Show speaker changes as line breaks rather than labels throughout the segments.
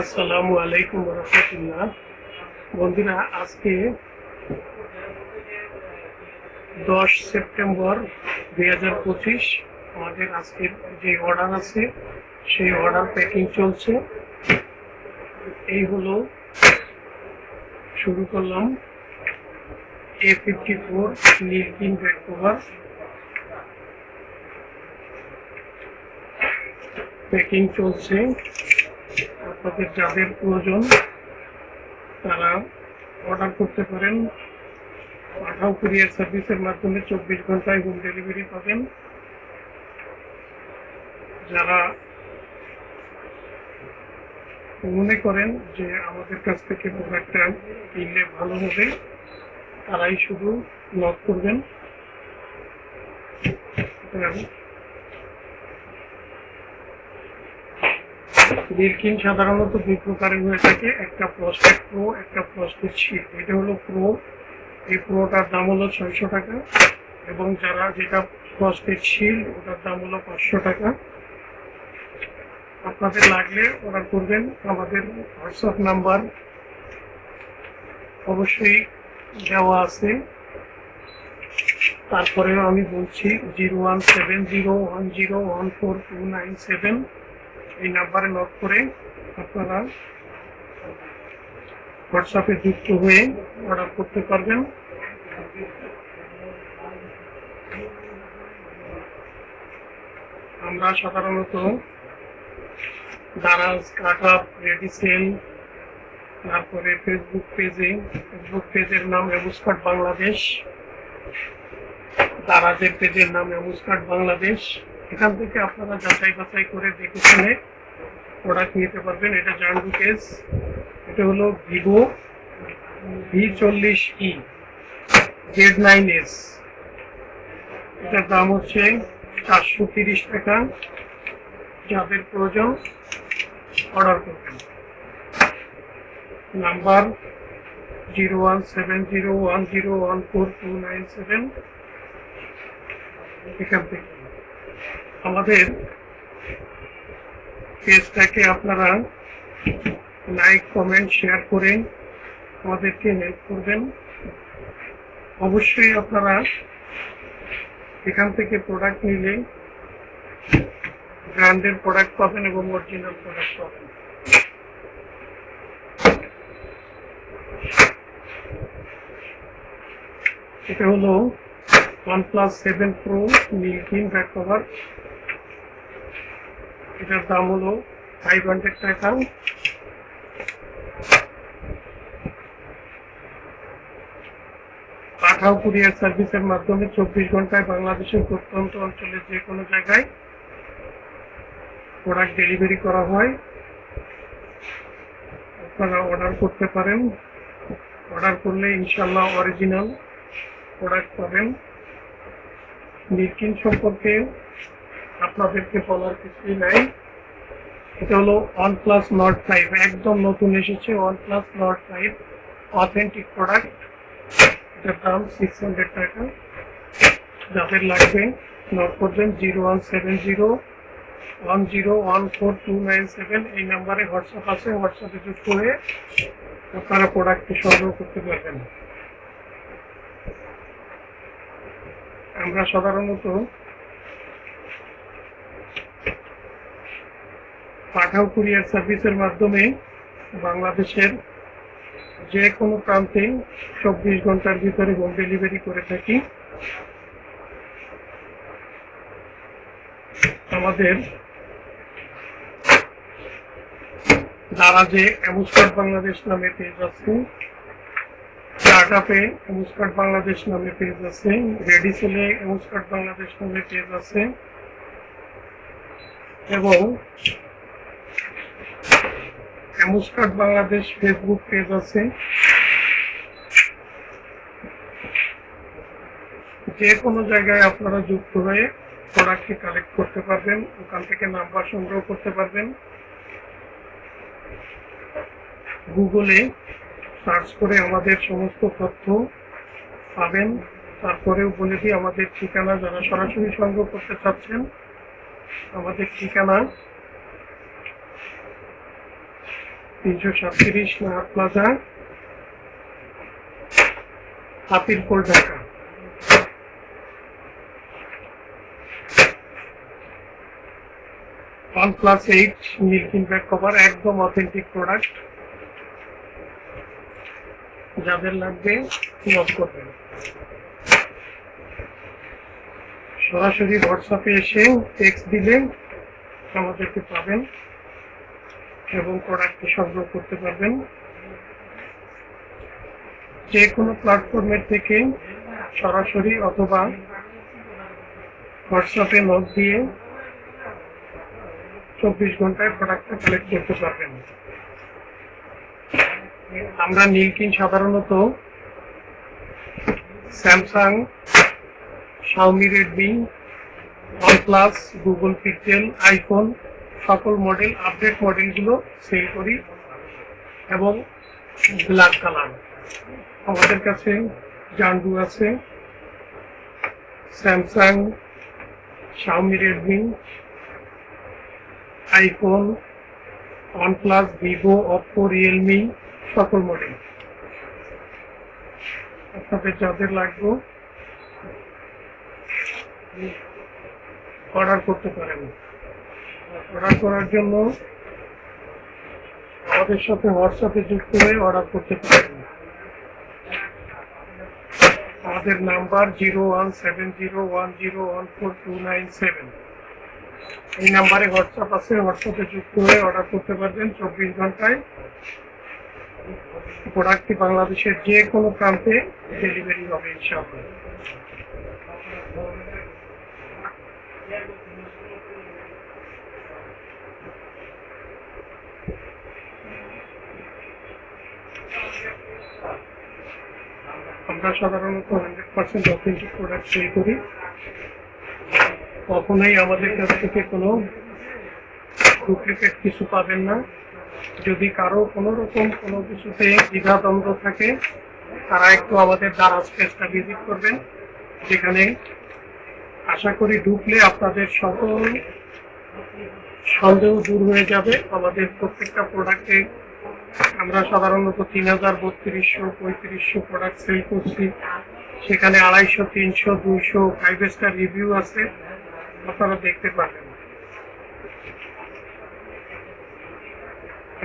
আসসালামু আলাইকুম রহমতুল্লাহ। বন্ধুরা, আজকে দশ সেপ্টেম্বর দুই হাজার পঁচিশ, আমাদের আজকের যে অর্ডার আছে, সেই অর্ডার প্যাকিং চলছে। এই হলো শুরু করলাম A fifty four back cover packing চলছে। আপনাদের যাদের প্রয়োজন, তারা অর্ডার করতে পারেন। পাঠাও কুরিয়ার সার্ভিসের মাধ্যমে চব্বিশ ঘন্টায় হোম ডেলিভারি পাবেন। যারা মনে করেন যে আমাদের কাছ থেকে প্রোডাক্টটা কিনলে ভালো হবে, তারাই শুধু নক করবেন। বিলকিন সাধারণত দুই প্রকারের হয়ে থাকে, একটা প্রস্টেট প্রো একটা প্রস্টেট শিট এটা হলো প্রো এই প্রোটার দাম হলো ছয়শো টাকা এবং যারা যেটা প্রস্টেট শিল্ড ওটার দাম হলো পাঁচশো টাকা। আপনাদের লাগলে অর্ডার করবেন। আমাদের হোয়াটসঅ্যাপ নাম্বার অবশ্যই দেওয়া আছে। তারপরেও আমি বলছি, zero one seven zero one zero one four two nine seven. এই নাম্বারে নক করে আপনারা হোয়াটসঅ্যাপে যুক্ত হয়ে অর্ডার করতে পারবেন। আমরা সাধারণত দারাজ কাটআপ রেডিসেল তারপরে ফেসবুক পেজে, ফেসবুক পেজের নাম এমুসকাট বাংলাদেশ, দারাজের পেজের নাম এমুসকাট বাংলাদেশ। এখান থেকে আপনারা যাচাই বাছাই করে দেখে শুনে প্রোডাক্ট নিতে পারবেন, এটা জানডু কেস এটা হলো ভিভো ভি চল্লিশ ই জেড নাইন এস এটার দাম হচ্ছে চারশো তিরিশ টাকা। যাদের প্রয়োজন অর্ডার করবেন। Number zero one seven zero one zero one four two nine seven এখান থেকে। আমাদের পেজটাকে আপনারা লাইক, কমেন্ট, শেয়ার করে আমাদেরকে হেল্প করবেন। অবশ্যই আপনারা এখান থেকে প্রোডাক্ট নিলে ব্র্যান্ডের প্রোডাক্ট পাবেন এবং অরিজিনাল প্রোডাক্ট পাবেন। এটা হলো OnePlus 7 Pro Nillkin back cover এটার দাম হলো ফাইভ হান্ড্রেড টাকা। পাঠাও কুরিয়ার সার্ভিসের মাধ্যমে চব্বিশ ঘন্টায় বাংলাদেশের প্রত্যন্ত অঞ্চলের যে কোনো জায়গায় প্রোডাক্ট ডেলিভারি করা হয়। আপনারা অর্ডার করতে পারেন। অর্ডার করলে ইনশাল্লাহ অরিজিনাল প্রোডাক্ট পাবেন। নির্কিন সম্পর্কে আপনাদেরকে বলার কিছুই নাই। এটা হলো ওয়ান প্লাস নট ফাইভ একদম নতুন এসেছে OnePlus Nord five authentic product এটার দাম সিক্স হান্ড্রেড টাকা। যাদের লাগবে নোট করবেন zero one seven zero one zero one four two nine seven এই নাম্বারে হোয়াটসঅ্যাপ আছে হোয়াটসঅ্যাপে যুক্ত হয়ে আপনারা প্রোডাক্টটি সংগ্রহ করতে পারবেন। আমরা সাধারণত পাঠাও কুরিয়ার সার্ভিসের মাধ্যমে বাংলাদেশের যে কোনো প্রান্তে চব্বিশ ঘণ্টার ভিতরে হোম ডেলিভারি করে থাকি। আমাদের দারাজে এমুস্কাট বাংলাদেশ নামে পেজ আছে। স্টার্টআপে এমুস্কাট বাংলাদেশ নামে পেজ আছে। রেডিসেলে এমুস্কাট বাংলাদেশ নামে পেজ আছে। এবং এমুস্কাট বাংলাদেশ ফেসবুক পেজ আছে। যে কোনো জায়গায় আপনারা যুক্ত হয়ে প্রোডাক্টটি কালেক্ট করতে পারবেন, ওখান থেকে নাম্বার সংগ্রহ করতে পারবেন। গুগলে সার্চ করে আমাদের সমস্ত তথ্য পাবেন। তারপরেও বলে দিই, আমাদের ঠিকানা যারা সরাসরি সংগ্রহ করতে চাচ্ছেন, আমাদের ঠিকানা তিনশো সাতত্রিশ plaza Dhaka. OnePlus eight cover একদম অথেন্টিক প্রোডাক্ট যাদের লাগবে করবেন। সরাসরি হোয়াটসঅ্যাপে এসে টেক্সট দিলে আমাদেরকে পাবেন। এবং প্রোডাক্টটি সংগ্রহ করতে পারবেন। যে কোনো প্ল্যাটফর্মের থেকে সরাসরি অথবা হোয়াটসঅ্যাপে নক দিয়ে চব্বিশ ঘন্টায় প্রোডাক্টটা কালেক্ট করতে পারবেন। আমরা নীলকিন সাধারণত Samsung Xiaomi Redmi OnePlus Google Pixel iPhone সকল মডেল আপডেট মডেলগুলো সেল করি এবং ব্ল্যাক কালার আমাদের কাছে জান্ডু আছে, Samsung Xiaomi Redmi iPhone OnePlus Vivo Oppo Realme সকল মডেল আপনাদের যাদের লাগবে অর্ডার করতে পারেন। অর্ডার করার জন্য আমাদের সাথে হোয়াটসঅ্যাপে যুক্ত হয়ে অর্ডার করতে পারেন। আমাদের number zero one seven zero one zero one four two nine seven. এই নাম্বারে হোয়াটসঅ্যাপ আছে, হোয়াটসঅ্যাপে যুক্ত হয়ে অর্ডার করতে পারবেন চব্বিশ ঘন্টায়। প্রোডাক্টটি বাংলাদেশের যে কোনো প্রান্তে ডেলিভারি হবে, ইনশাআল্লাহ। আমরা সাধারণত hundred percent authentic product sell করি। কখনোই আমাদের কাছ থেকে কোনো ডুপ্লিকেট কিছু পাবেন না। যদি কারও কোনো রকম কোনো কিছুতে দ্বিধাদ্বন্দ্ব থাকে, তারা একটু আমাদের দ্বারা স্পেসটা ভিজিট করবেন। যেখানে আশা করি ঢুকলে আপনাদের সকল সন্দেহ দূর হয়ে যাবে। আমাদের প্রত্যেকটা প্রোডাক্টে আমরা সাধারণত তিন হাজার বত্রিশশো, পঁয়ত্রিশশো প্রোডাক্ট সেল করছি। সেখানে আড়াইশো, তিনশো, দুইশো ফাইভ স্টার রিভিউ আছে। আপনারা দেখতে পাবেন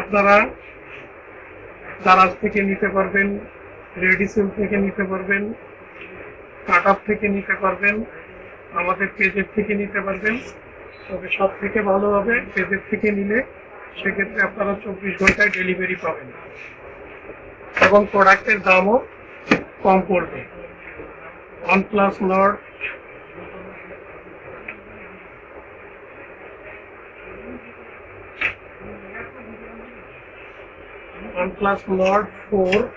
আপনারা দারাজ থেকে নিতে পারবেন রেডিসেল থেকে নিতে পারবেন কাট থেকে নিতে পারবেন, আমাদের পেজের থেকে নিতে পারবেন। তবে সব থেকে ভালো হবে পেজের থেকে নিলে সেক্ষেত্রে আপনারা চব্বিশ ঘন্টায় ডেলিভারি পাবেন। এবং প্রোডাক্টের দামও কম পড়বে। OnePlus Nord OnePlus Nord 4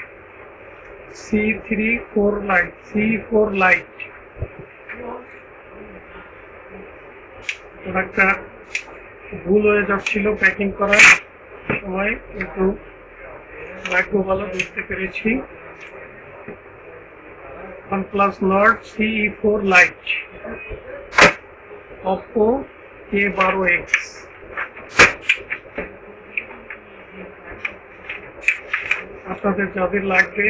C3 4 Lite C4 Lite প্রোডাক্টটা ভুল হয়ে যাচ্ছিল প্যাকিং করার সময়, কিন্তু ভাগ্য ভালো, বুঝতে পেরেছি। OnePlus Nord CE4 Lite, Oppo A12X আপনাদের যাদের লাগবে,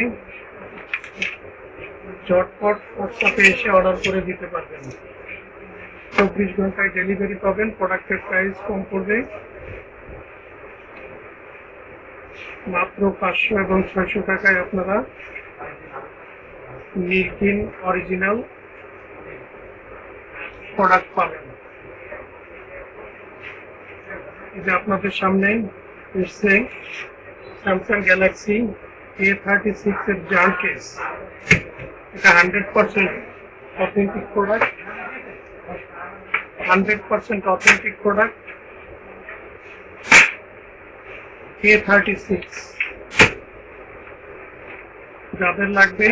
চটপট হোয়াটসঅ্যাপে এসে অর্ডার করে দিতে পারবেন। চব্বিশ ঘন্টায় ডেলিভারি পাবেন প্রোডাক্টের প্রাইস কম পড়বে। মাত্র পাঁচশো এবং ছয়শো টাকায় আপনারা নির্কিন অরিজিনাল প্রোডাক্ট পাবেন। যে আপনাদের সামনে এসছে Samsung Galaxy A thirty six এর জার কেস এটা hundred percent authentic product hundred percent authentic product A thirty six যাদের লাগবে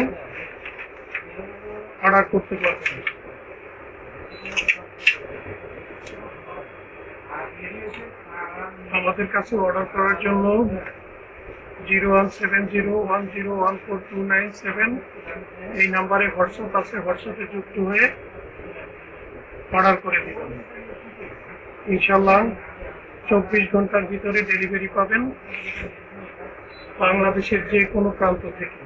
অর্ডার করতে পারবেন। আমাদের কাছে অর্ডার করার জন্য zero one seven zero one zero one four two nine seven এই নাম্বারে হোয়াটসঅ্যাপ আছে হোয়াটসঅ্যাপে যুক্ত হয়ে অর্ডার করে দেবেন ইনশাল্লাহ চব্বিশ ঘণ্টার ভিতরে ডেলিভারি পাবেন বাংলাদেশের যে কোনো প্রান্ত থেকে।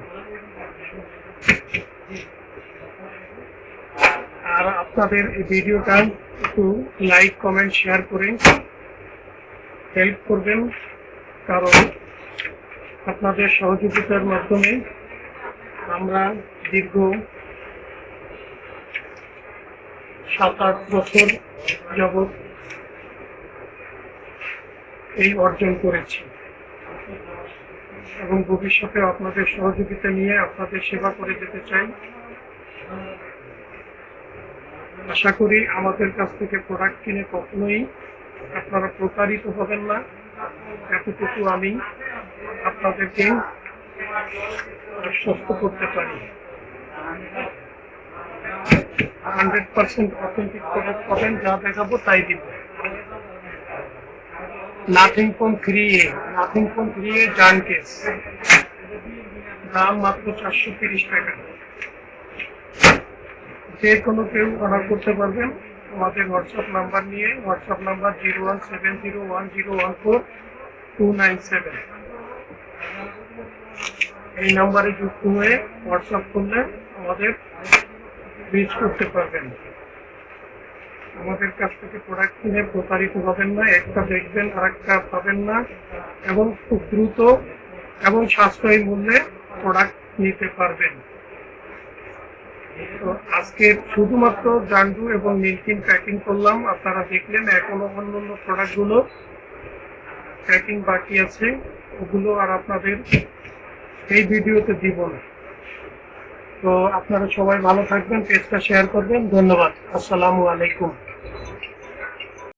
আর আপনাদের এই ভিডিওটা একটু লাইক, কমেন্ট, শেয়ার করে হেল্প করবেন, কারণ আপনাদের সহযোগিতার মাধ্যমে আমরা দীর্ঘ সাত আট বছর যাবৎ এই অর্জন করেছি। এবং ভবিষ্যতে আপনাদের সহযোগিতা নিয়ে আপনাদের সেবা করে যেতে চাই। আশা করি আমাদের কাছ থেকে প্রোডাক্ট কিনে কখনোই আপনারা প্রতারিত হবেন না। এতটুকু আমি আপনাদেরকে আশ্বস্ত করতে পারি। হান্ড্রেড পার্সেন্ট অথেন্টিক প্রোডাক্ট পাবেন, যা দেখাবো তাই দিব। Nothing phone three A nothing phone three A জান কেস দাম মাত্র চারশো তিরিশ টাকা। যে কোনো কেউ অর্ডার করতে পারবেন আমাদের হোয়াটসঅ্যাপ নাম্বার নিয়ে WhatsApp number zero one seven zero one zero one four two nine seven. এই নাম্বারে যুক্ত হয়ে হোয়াটসঅ্যাপ করলে আমাদের রিচ করতে পারবেন আমাদের কাছ থেকে প্রোডাক্ট কিনে প্রতারিত হবেন না, একটা দেখবেন আর একটা পাবেন না এবং খুব দ্রুত এবং সাশ্রয়ী মূল্যে প্রোডাক্ট নিতে পারবেন। তো আজকে শুধুমাত্র জান্ডু এবং মিল্কিন প্যাকিং করলাম। আপনারা দেখলেন এখনও অন্য অন্য প্রোডাক্টগুলো প্যাকিং বাকি আছে, ওগুলো আর আপনাদের এই ভিডিওতে দিব না। তো আপনারা সবাই ভালো থাকবেন পেজটা শেয়ার করবেন। ধন্যবাদ। আসসালামু আলাইকুম।